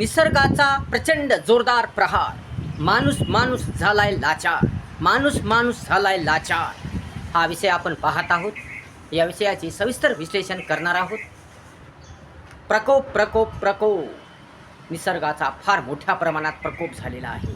निसर्गाचा प्रचंड जोरदार प्रहार. माणूस माणूस झालाय लाचार. माणूस माणूस झालाय लाचार. हा विषय आपण पाहत आहोत. या विषयाचे सविस्तर विश्लेषण करणार आहोत. प्रकोप प्रकोप प्रकोप. निसर्गाचा फार मोठ्या प्रमाणात प्रकोप झालेला आहे.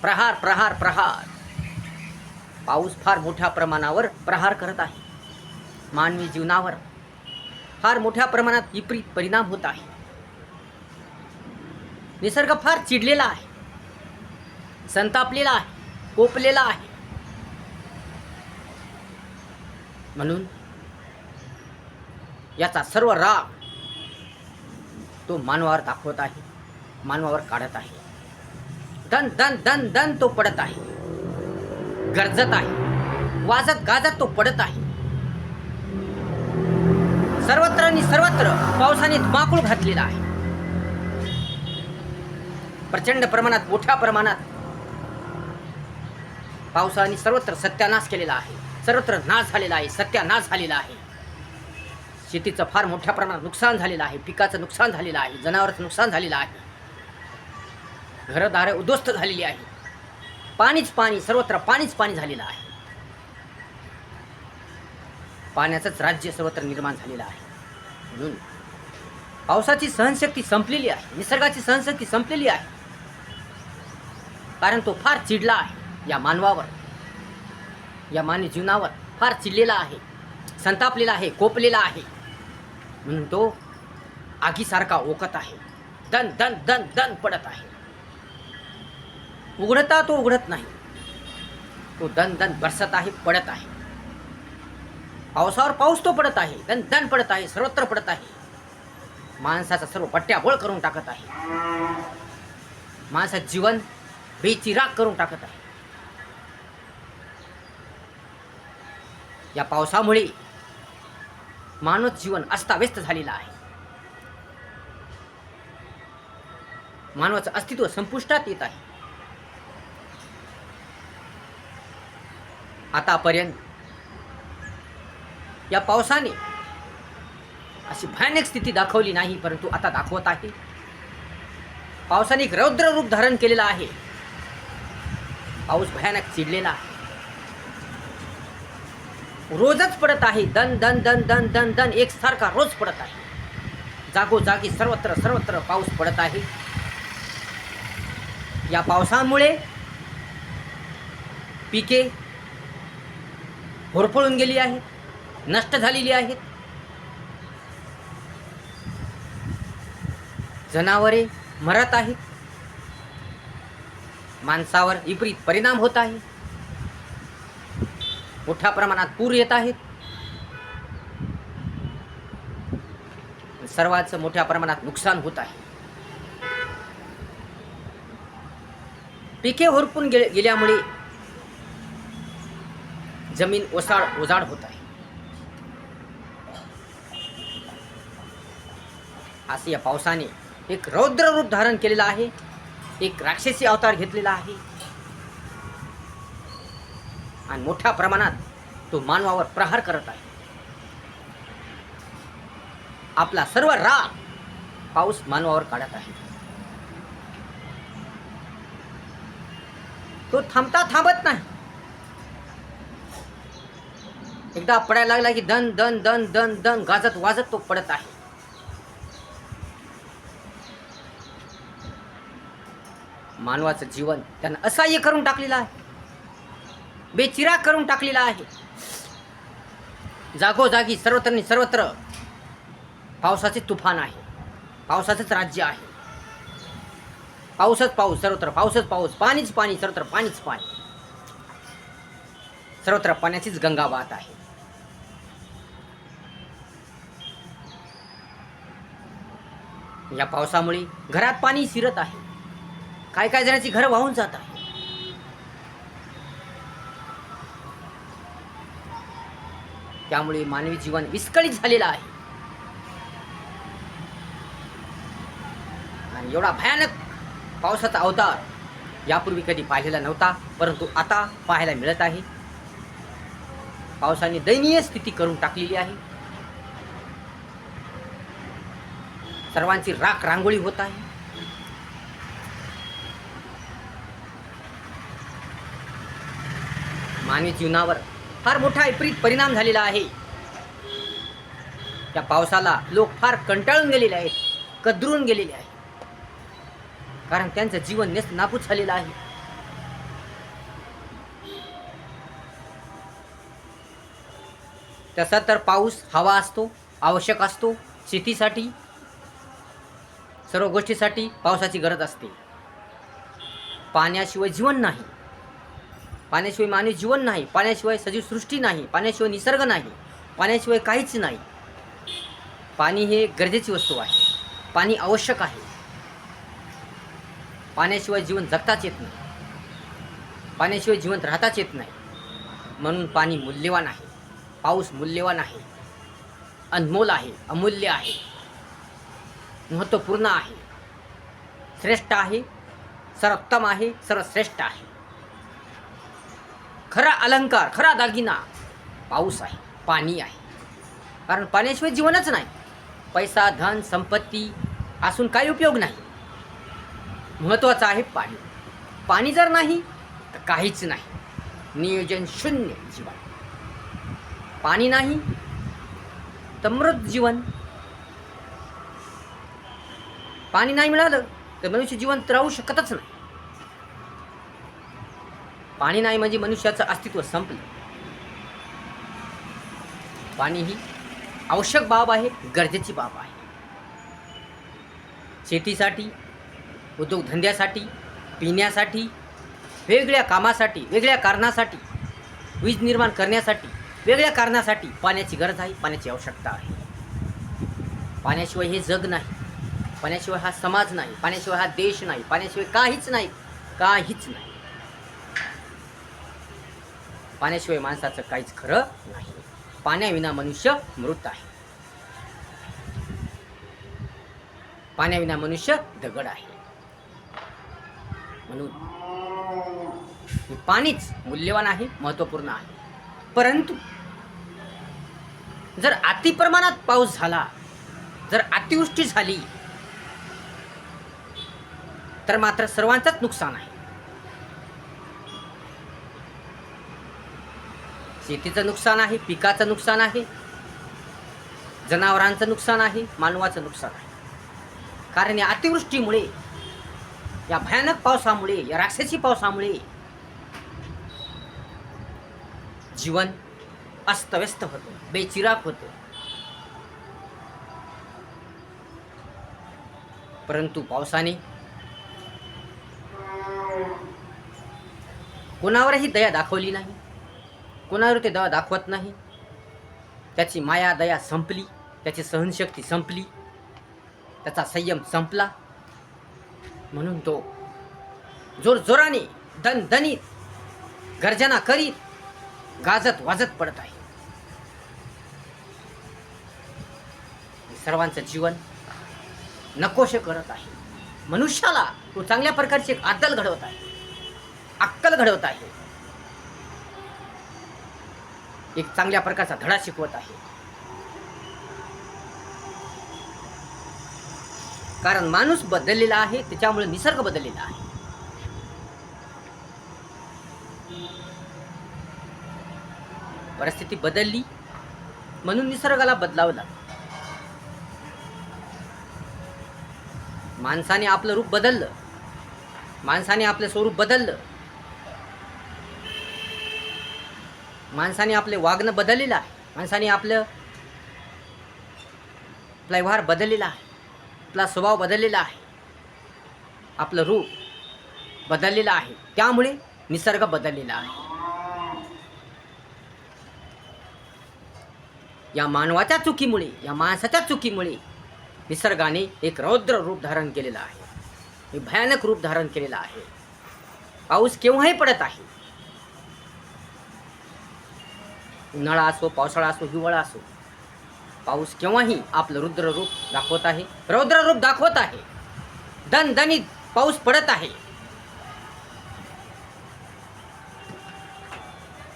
प्रहार प्रहार प्रहार. पाऊस फार मोठ्या प्रमाणावर प्रहार करत आहे. मानवी जीवनावर फार मोठ्या प्रमाणात विपरीत परिणाम होत आहे. निसर्ग फार चिडलेला आहे. संतापलेला आहे. कोपलेला आहे. म्हणून याचा सर्व राग तो मानवावर दाखवत आहे. मानवावर काढत आहे. दन दन दन दन तो पडत आहे. गरजत आहे. वाजत गाजत तो पडत आहे. सर्वत्र आणि सर्वत्र पावसाने धुमाकूळ घातलेला आहे. प्रचंड प्रमाणात मोठ्या प्रमाणात पावसाने सर्वत्र सत्यानाश केलेला आहे. सर्वत्र नाश झालेला आहे सत्यानाश झालेला आहे. शेतीचं फार मोठ्या प्रमाणात नुकसान झालेलं आहे पिकाचं नुकसान झालेलं आहे जनावरांचं नुकसान झालेलं आहे. घरदारे उद्ध्वस्त झालेली आहे. पाणीच पाणी सर्वत्र पाणीच पाणी झालेलं आहे. पाण्याचंच राज्य सर्वत्र निर्माण झालेलं आहे. म्हणून पावसाची सहनशक्ती संपलेली आहे निसर्गाची सहनशक्ती संपलेली आहे. कारण तो फार चिडला आहे या मानवावर. या मानवी जीवनावर फार चिडलेला आहे संतापलेला आहे कोपलेला आहे. म्हणून तो आगीसारखा ओकत आहे. दन दन दन दन पडत आहे. उघडता तो उघडत नाही. तो दन दन बरसत आहे पडत आहे. पावसावर पाऊस तो पडत आहे दन दन पडत आहे सर्वत्र पडत आहे. माणसाचा सर्व पट्ट्याबोळ करून टाकत आहे. माणसाचं जीवन बेचिराग करून टाकत आहे. या पावसामुळे मानव जीवन अस्ताव्यस्त झालेलं आहे. मानवाचं अस्तित्व संपुष्टात येत आहे. आतापर्यंत या पावसाने अशी भयानक स्थिती दाखवली नाही परंतु आता दाखवत आहे. पावसाने एक रौद्र रूप धारण केलेलं आहे. पाऊस भयानक चिडलेला रोजच पडत आहे. दन दन दन दन दन दन एकसारखा रोज पडत आहे. जागोजागी सर्वत्र सर्वत्र पाऊस पडत आहे. या पावसामुळे पिके होरपळून गेली आहेत नष्ट झालेली आहेत. जनावरे मरत आहेत. माणसावर विपरीत परिणाम होत आहे. मोठ्या प्रमाणात पूर येत आहेत. सर्वांचं मोठ्या प्रमाणात नुकसान होत आहे. पिके होरपून गे गेल्यामुळे जमीन ओसाड ओजाड होत आहे. असं या पावसाने एक रौद्र रूप धारण केलेलं आहे. एक राक्षसी अवतार घेतलेला आहे. आणि मोठ्या प्रमाणात तो मानवावर प्रहार करत आहे. आपला सर्व राग पाऊस मानवावर काढत आहे. तो थांबता थांबत नाही. एकदा पडायला लागला की दन दन दन दन दन गाजत वाजत तो पडत आहे. मानवाचं जीवन त्यानं असह्य करून टाकलेलं आहे. बेचिराग करून टाकलेला आहे. जागोजागी सर्वत्र सर्वत्र पावसाचे तुफान आहे. पावसाचंच राज्य आहे. पाऊसच पाऊस सर्वत्र पाऊसच पाऊस पाणीच पाणी सर्वत्र पाणीच पाणी. सर्वत्र पाण्याचीच गंगा वाहत आहे. या पावसामुळे घरात पाणी शिरत आहे. काय काय जणांची घरं वाहून जात आहे त्यामुळे मानवी जीवन विस्कळीत झालेलं आहे. आणि एवढा भयानक पावसाचा अवतार यापूर्वी कधी पाहिलेला नव्हता परंतु आता पाहायला मिळत आहे. पावसाने दयनीय स्थिती करून टाकलेली आहे. सर्वांची राख रांगोळी होत आहे. मानवी जीवनावर फार मोठा विपरीत परिणाम झालेला आहे. त्या पावसाला लोक फार कंटाळून गेलेले आहेत कदरून गेलेले आहेत. कारण त्यांचं जीवन नेस्त नापूस झालेलं आहे. तसा तर पाऊस हवा असतो आवश्यक असतो शेतीसाठी सर्व गोष्टीसाठी पावसाची गरज असते. पाण्याशिवाय जीवन नाही. पाण्याशिवाय मानवी जीवन नाही पाण्याशिवाय सजीव सृष्टी नाही पाण्याशिवाय निसर्ग नाही पाण्याशिवाय काहीच नाही. पाणी हे गरजेची वस्तू आहे. पाणी आवश्यक आहे. पाण्याशिवाय जीवन जगताच येत नाही. पाण्याशिवाय जीवन राहताच येत नाही. म्हणून पाणी मूल्यवान आहे. पाऊस मूल्यवान आहे. अनमोल आहे अमूल्य आहे. महत्त्वपूर्ण आहे. श्रेष्ठ आहे सर्वोत्तम आहे सर्वश्रेष्ठ आहे. खरा अलंकार खरा दागिना. पाऊस आहे पाणी आहे. कारण पाण्याशिवाय जीवनच नाही. पैसा धन संपत्ती असून काही उपयोग नाही. महत्त्वाचं आहे पाणी. पाणी जर नाही तर काहीच नाही. नियोजन शून्य जीवन. पाणी नाही तर मृत जीवन. पाणी नाही मिळालं तर मनुष्य जिवंत राहू शकतच नाही. पाणी नाही म्हणजे मनुष्याचं अस्तित्व संपलं. पाणी ही आवश्यक बाब आहे गरजेची बाब आहे. शेतीसाठी उद्योगधंद्यासाठी पिण्यासाठी वेगळ्या कामासाठी वेगळ्या कारणासाठी वीज निर्माण करण्यासाठी वेगळ्या कारणासाठी पाण्याची गरज आहे पाण्याची आवश्यकता आहे. पाण्याशिवाय हे जग नाही. पाण्याशिवाय हा समाज नाही. पाण्याशिवाय हा देश नाही. पाण्याशिवाय काहीच नाही. काहीच नाही. पाण्याशिवाय माणसाचं काहीच खरं नाही. पाण्याविना मनुष्य मृत आहे. पाण्याविना मनुष्य दगड आहे. म्हणून हे पाणीच मूल्यवान आहे महत्त्वपूर्ण आहे. परंतु जर अतिप्रमाणात पाऊस झाला जर अतिवृष्टी झाली तर मात्र सर्वांचंच नुकसान आहे. शेतीचं नुकसान आहे पिकाचं नुकसान आहे जनावरांचं नुकसान आहे मानवाचं नुकसान आहे. कारण या अतिवृष्टीमुळे या भयानक पावसामुळे या राक्षसी पावसामुळे जीवन अस्तव्यस्त होतं बेचिराक होतं. परंतु पावसाने कोणावरही दया दाखवली नाही. कोणावर ते दवा दाखवत नाही? त्याची माया दया संपली. त्याची सहनशक्ती संपली. त्याचा संयम संपला. म्हणून तो जोर जोराने दन दनीत गर्जना करीत गाजत वाजत पडत आहे. सर्वांचं जीवन नकोश करत आहे. मनुष्याला तो चांगल्या प्रकारची एक आदल घडवत आहे. अक्कल घडवत आहे. एक चांगल्या प्रकारचा धडा शिकवत आहे. कारण माणूस बदललेला आहे त्याच्यामुळे निसर्ग बदललेला आहे. परिस्थिती बदलली म्हणून निसर्गाला बदलावं लागलं. माणसाने आपलं रूप बदललं. माणसाने आपलं स्वरूप बदललं. माणसाने आपले वागणं बदललेलं आहे. माणसाने आपलं आपला व्यवहार बदललेला आहे. आपला स्वभाव बदललेला आहे. आपलं रूप बदललेलं आहे. त्यामुळे निसर्ग बदललेला आहे. या मानवाच्या चुकीमुळे या माणसाच्या चुकीमुळे निसर्गाने एक रौद्र रूप धारण केलेलं आहे. एक भयानक रूप धारण केलेलं आहे. पाऊस केव्हाही पडत आहे. उन्हाळा असो पावसाळा असो हिवाळा असो पाऊस केव्हाही आपलं रुद्र रूप दाखवत आहे. रौद्र रूप दाखवत आहे. दणदणीत पाऊस पडत आहे.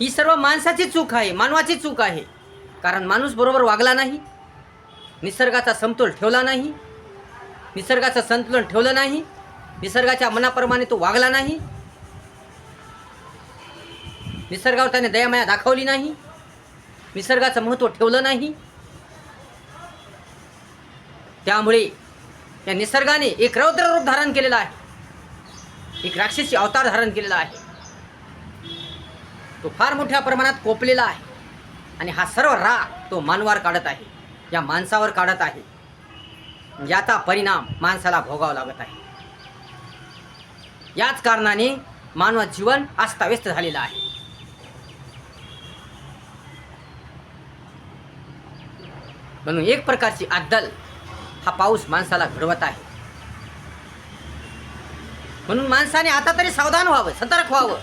ही सर्व माणसाची चूक आहे मानवाची चूक आहे. कारण माणूस बरोबर वागला नाही निसर्गाचा समतोल ठेवला नाही निसर्गाचं संतुलन ठेवलं नाही निसर्गाच्या मनाप्रमाणे तो वागला नाही निसर्गावर त्याने दयामाया दाखवली नाही निसर्गाचं महत्त्व ठेवलं नाही. त्यामुळे या निसर्गाने एक रौद्र रूप धारण केलेलं आहे. एक राक्षसी अवतार धारण केलेला आहे. तो फार मोठ्या प्रमाणात कोपलेला आहे. आणि हा सर्व राग तो मानवावर काढत आहे. या माणसावर काढत आहे. याचा परिणाम माणसाला भोगावा लागत आहे. याच कारणाने मानव जीवन अस्ताव्यस्त झालेलं आहे. म्हणून एक प्रकारची अद्दल हा पाऊस माणसाला घडवत आहे. म्हणून माणसाने आता तरी सावधान व्हावं सतर्क व्हावं.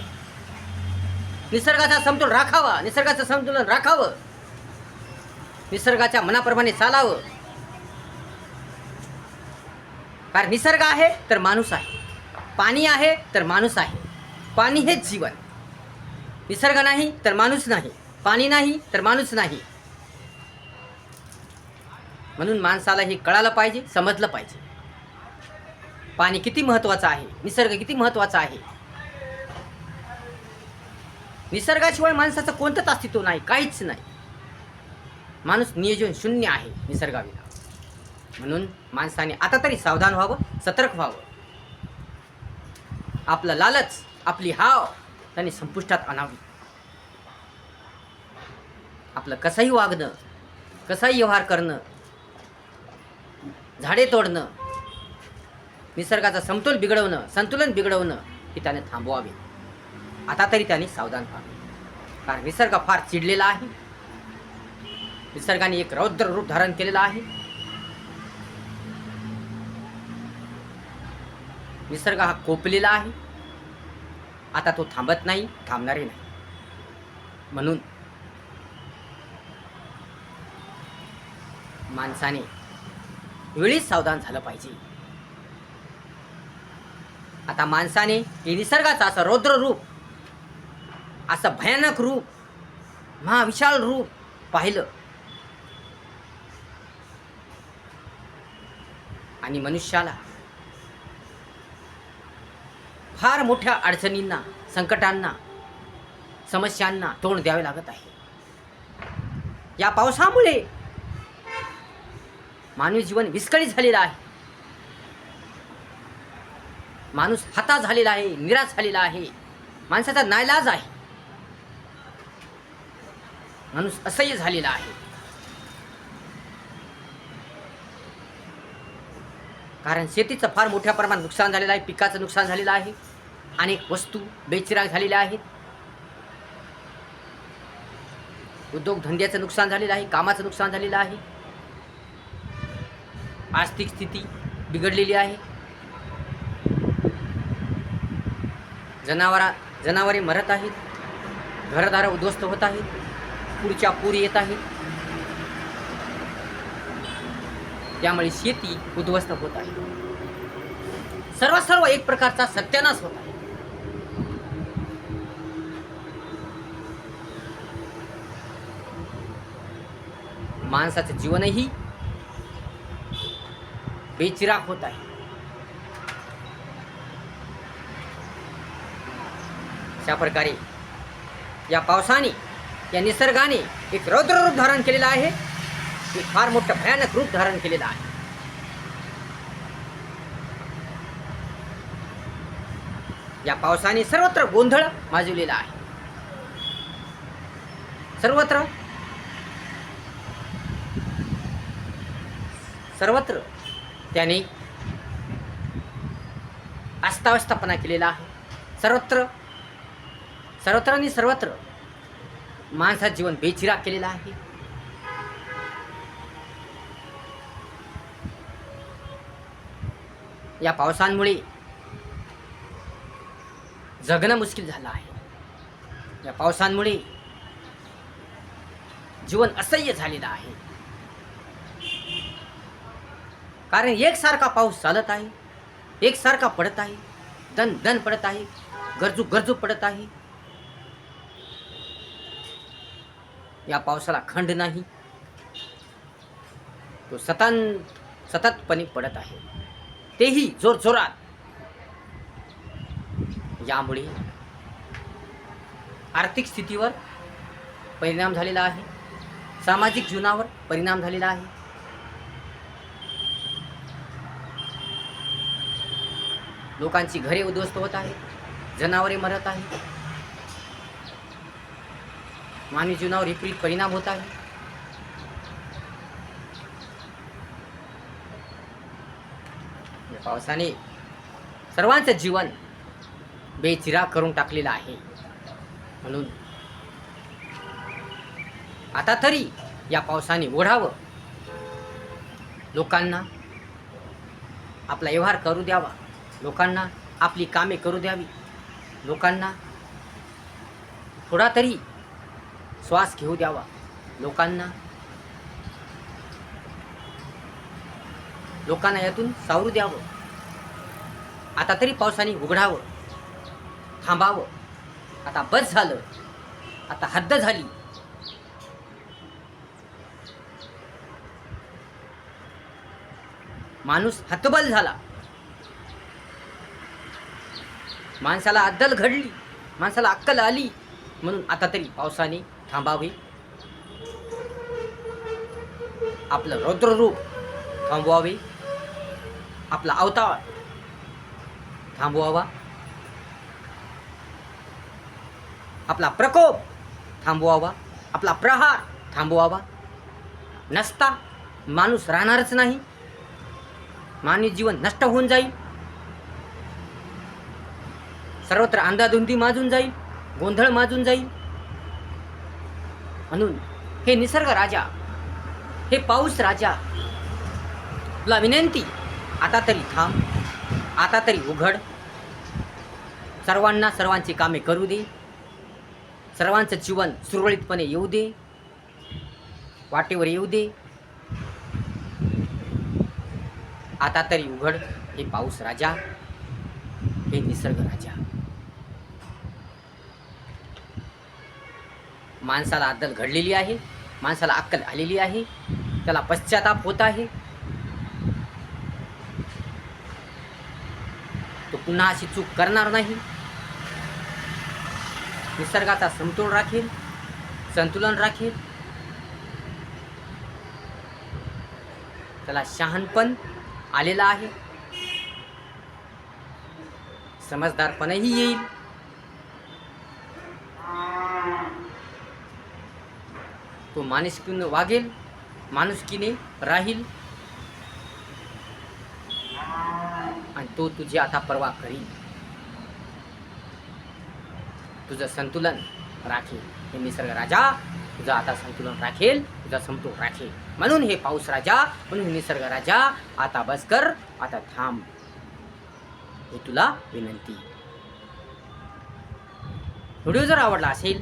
निसर्गाचा समतोल राखावा निसर्गाचं संतुलन राखावं. निसर्गाच्या मनाप्रमाणे चालावं. कारण निसर्ग आहे तर माणूस आहे. पाणी आहे तर माणूस आहे. पाणी हेच जीवन. निसर्ग नाही तर माणूस नाही. पाणी नाही तर माणूस नाही. म्हणून माणसाला हे कळालं पाहिजे समजलं पाहिजे. पाणी किती महत्त्वाचं आहे? निसर्ग किती महत्त्वाचा आहे? निसर्गाशिवाय माणसाचं कोणतंच अस्तित्व नाही काहीच नाही. माणूस नियोजन शून्य आहे निसर्गाविना. म्हणून माणसाने आता तरी सावधान व्हावं सतर्क व्हावं. आपलं लालच आपली हाव त्यांनी संपुष्टात आणावी. आपलं कसंही वागणं कसाही व्यवहार करणं झाडे तोडणं निसर्गाचा समतोल बिघडवणं संतुलन बिघडवणं हे त्याने थांबवावे. आता तरी त्याने सावधान व्हावे कारण निसर्ग फार चिडलेला आहे. निसर्गाने एक रौद्र रूप धारण केलेलं आहे. निसर्ग हा कोपलेला आहे. आता तो थांबत नाही थांबणारही नाही. म्हणून माणसाने वेळीच सावधान झालं पाहिजे. आता माणसाने हे निसर्गाचं असं रौद्र रूप असं भयानक रूप महाविशाल रूप पाहिलं. आणि मनुष्याला फार मोठ्या अडचणींना संकटांना समस्यांना तोंड द्यावे लागत आहे. या पावसामुळे मानवी जीवन विस्कळीत झालेलं आहे. माणूस हता झालेला आहे निराश झालेला आहे. माणसाचा नायलाज आहे. माणूस असह्य झालेला आहे. कारण शेतीचं फार मोठ्या प्रमाणात नुकसान झालेलं आहे पिकाचं नुकसान झालेलं आहे. अनेक वस्तू बेचिराग झालेल्या आहेत. उद्योगधंद्याचं नुकसान झालेलं आहे कामाचं नुकसान झालेलं आहे. आर्थिक स्थिती बिघडलेली आहे. जनावरा जनावरे मरत आहेत. घरदारं उद्ध्वस्त होत आहेत. पुढच्या पूर येत आहेत. त्यामुळे शेती उद्ध्वस्त होत आहे. सर्व सर्व एक प्रकारचा सत्यानाश होत आहे. माणसाचं जीवनही बेचिराख होत आहे. अशा प्रकारे या पावसाने या निसर्गाने एक रौद्र रूप धारण केलेलं आहे. एक फार मोठं भयानक रूप धारण केलेलं आहे. या पावसाने सर्वत्र गोंधळ माजवलेला आहे. सर्वत्र सर्वत्र त्याने स्थापना केलेला आहे. सर्वत्र सर्वत्र आणि सर्वत्र माणसात जीवन बेचिराग केलेला आहे. या पावसांमुळे जगणं मुश्किल झालं आहे. या पावसांमुळे जीवन असह्य झालेलं आहे. कारण एकसारखा पाऊस चालत आहे एकसारखा पडत आहे दन दन पडत आहे गरजू गरजू पडत आहे. या पावसाला खंड नाही तो सतन सततपणे पडत आहे. तेही जोरजोरात यामुळे आर्थिक स्थितीवर परिणाम झालेला आहे सामाजिक जीवनावर परिणाम झालेला आहे. लोकांची घरे उद्ध्वस्त होत आहेत जनावरे मरत आहेत. मानवी जीवनावर विपरीत परिणाम होत आहे पावसाने सर्वांचं जीवन बेचिराग करून टाकलेलं आहे. म्हणून आता तरी या पावसाने ओढावं. लोकांना आपला व्यवहार करू द्यावा. लोकांना आपली कामे करू द्यावी. लोकांना थोडा तरी श्वास घेऊ द्यावा. लोकांना लोकांना यातून सावरू द्यावं. आता तरी पावसाने उघडावं थांबावं. आता बस झालं. आता हद्द झाली. माणूस हतबल झाला. माणसाला अद्दल घडली माणसाला अक्कल आली म्हणून आता तरी पावसाने थांबावे. आपलं रौद्ररूप थांबवावे. आपला अवतार थांबवावा. आपला प्रकोप थांबवावा. आपला प्रहार थांबवावा. नसता माणूस राहणारच नाही. मानवी जीवन नष्ट होऊन जाईल. सर्वत्र अंधाधुंदी माजून जाईल गोंधळ माजून जाईल. म्हणून हे निसर्ग राजा हे पाऊस राजा तुला विनंती आता तरी थांब आता तरी उघड. सर्वांना सर्वांची कामे करू दे. सर्वांचं जीवन सुरळीतपणे येऊ दे. वाटेवर येऊ दे. आता तरी उघड हे पाऊस राजा हे निसर्ग राजा. माणसाला अद्दल घडलेली आहे माणसाला अक्कल आलेली आहे त्याला पश्चाताप होत आहे. तो पुन्हा अशी चूक करणार नाही. निसर्गाचा समतोल राखेल संतुलन राखेल. त्याला शहाणपण आलेला आहे. समजदारपणही येईल. तो माणुसकीने वागेल माणुसकीने राहील. आणि तो तुझी आता परवा करील. तुझं संतुलन राखेल. हे निसर्ग राजा तुझं आता संतुलन राखेल तुझा समतोल राखेल. म्हणून हे पाऊस राजा म्हणून निसर्ग राजा आता बस कर आता थांब. हे तुला विनंती. व्हिडिओ जर आवडला असेल